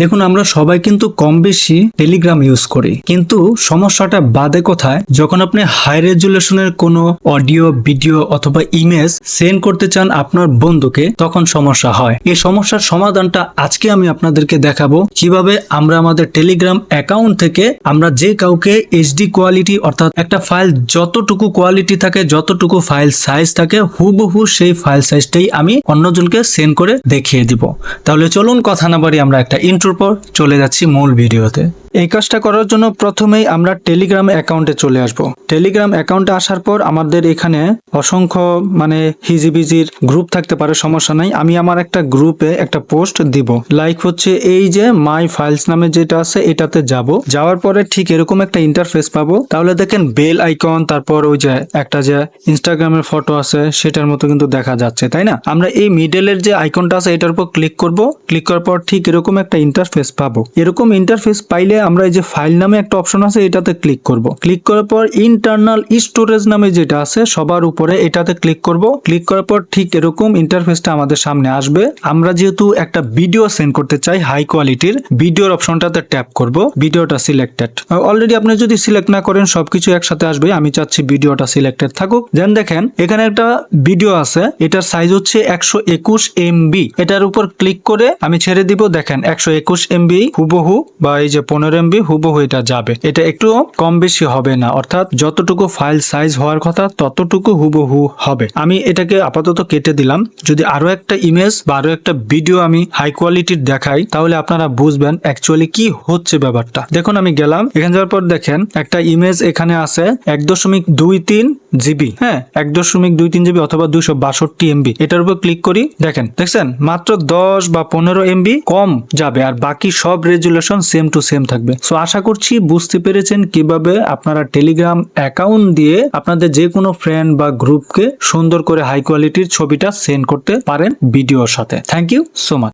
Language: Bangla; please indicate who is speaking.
Speaker 1: দেখুন, আমরা সবাই কিন্তু কম বেশি টেলিগ্রাম ইউজ করি। কিন্তু সমস্যাটা বাদে কোথায়? যখন আপনি হাই রেজুলেশনের কোনো অডিও ভিডিও অথবা ইমেজ সেন্ড করতে চান আপনার বন্ধুকে, তখন সমস্যা হয়। এই সমস্যার সমাধানটা আজকে আমি আপনাদেরকে দেখাবো। কীভাবে আমরা আমাদের টেলিগ্রাম অ্যাকাউন্ট থেকে আমরা যে কাউকে এইচডি কোয়ালিটি অর্থাৎ একটা ফাইল যতটুকু কোয়ালিটি থাকে, যতটুকু ফাইল সাইজ থাকে, হুবহু সেই ফাইল সাইজটাই আমি অন্যজনকে সেন্ড করে দেখিয়ে দিব। তাহলে চলুন, কথা না বাড়ি আমরা একটা ইন্ট্রোর পর চলে যাচ্ছি মূল ভিডিওতে। এই কাজটা করার জন্য প্রথমেই আমরা টেলিগ্রাম অ্যাকাউন্টে চলে আসব। টেলিগ্রাম অ্যাকাউন্টে আসার পর আমাদের এখানে অসংখ্য মানে হিজিবিজির গ্রুপ থাকতে পারে, সমস্যা নাই। আমি আমার একটা গ্রুপে একটা পোস্ট দিব। লাইক হচ্ছে এই যে মাই ফাইলস নামে যেটা আছে, এটাতে যাব। যাওয়ার পরে ঠিক এরকম একটা ইন্টারফেস পাবো। তাহলে দেখেন বেল আইকন তারপর ওই যে একটা যে ইনস্টাগ্রামের ফটো আছে, সেটার মতো কিন্তু দেখা যাচ্ছে, তাই না? আমরা এই মিডলের যে আইকনটা আছে, এটার উপর ক্লিক করব। ক্লিক করার পর ঠিক এরকম একটা ইন্টারফেস পাবো। এরকম ইন্টারফেস পাইলে আমরা এই যে ফাইল নামে একটা অপশন আছে, এটাতে ক্লিক করব। ক্লিক করার পর ইন্টারনাল স্টোরেজ নামে যেটা আছে, সবার উপরে এটাতে ক্লিক করব। ক্লিক করার পর ঠিক এরকম ইন্টারফেসটা আমাদের সামনে আসবে। আমরা যেহেতু একটা ভিডিও সেন্ড করতে চাই হাই কোয়ালিটির ভিডিওর অপশনটাতে ট্যাপ করব ভিডিওটা সিলেক্টেড অলরেডি আপনি যদি সিলেক্ট না করেন, সবকিছু একসাথে আসবে। আমি চাচ্ছি ভিডিওটা সিলেক্টেড থাকুক। দেন দেখেন, এখানে একটা ভিডিও আছে, এটার সাইজ হচ্ছে একশো একুশ এমবি এটার উপর ক্লিক করে আমি ছেড়ে দিব। দেখেন, একশো একুশ এমবি হুবহু, বা এই যে পনেরো এমবি হুবহু এটা যাবে। এটা একটু কম বেশি হবে না, অর্থাৎ যতটুকু ফাইল সাইজ হওয়ার কথা ততটুকু হুবহু হবে। আমি এটাকে আপাতত কেটে দিলাম। যদি আরও একটা ইমেজ বা আরও একটা ভিডিও আমি হাই কোয়ালিটির দেখাই, তাহলে আপনারা বুঝবেন অ্যাকচুয়ালি কি হচ্ছে ব্যাপারটা। দেখুন, আমি গেলাম। এখানে যাওয়ার পর দেখেন, একটা ইমেজ এখানে আছে এক দশমিক দুই তিন জিবি। হ্যাঁ এক দশমিক দুই তিন জিবি অথবা দুইশো বাষট্টি এমবি। এটার উপর ক্লিক করি, দেখেন, দেখছেন? মাত্র দশ বা পনেরো এমবি কম যাবে, আর বাকি সব রেজুলেশন সেম টু সেম থাকবে। সো আশা করছি বুঝতে পেরেছেন কীভাবে আপনারা টেলিগ্রাম অ্যাকাউন্ট দিয়ে আপনাদের যে কোনো ফ্রেন্ড বা গ্রুপকে সুন্দর করে হাই কোয়ালিটির ছবিটা সেন্ড করতে পারেন ভিডিওর সাথে। Thank you so much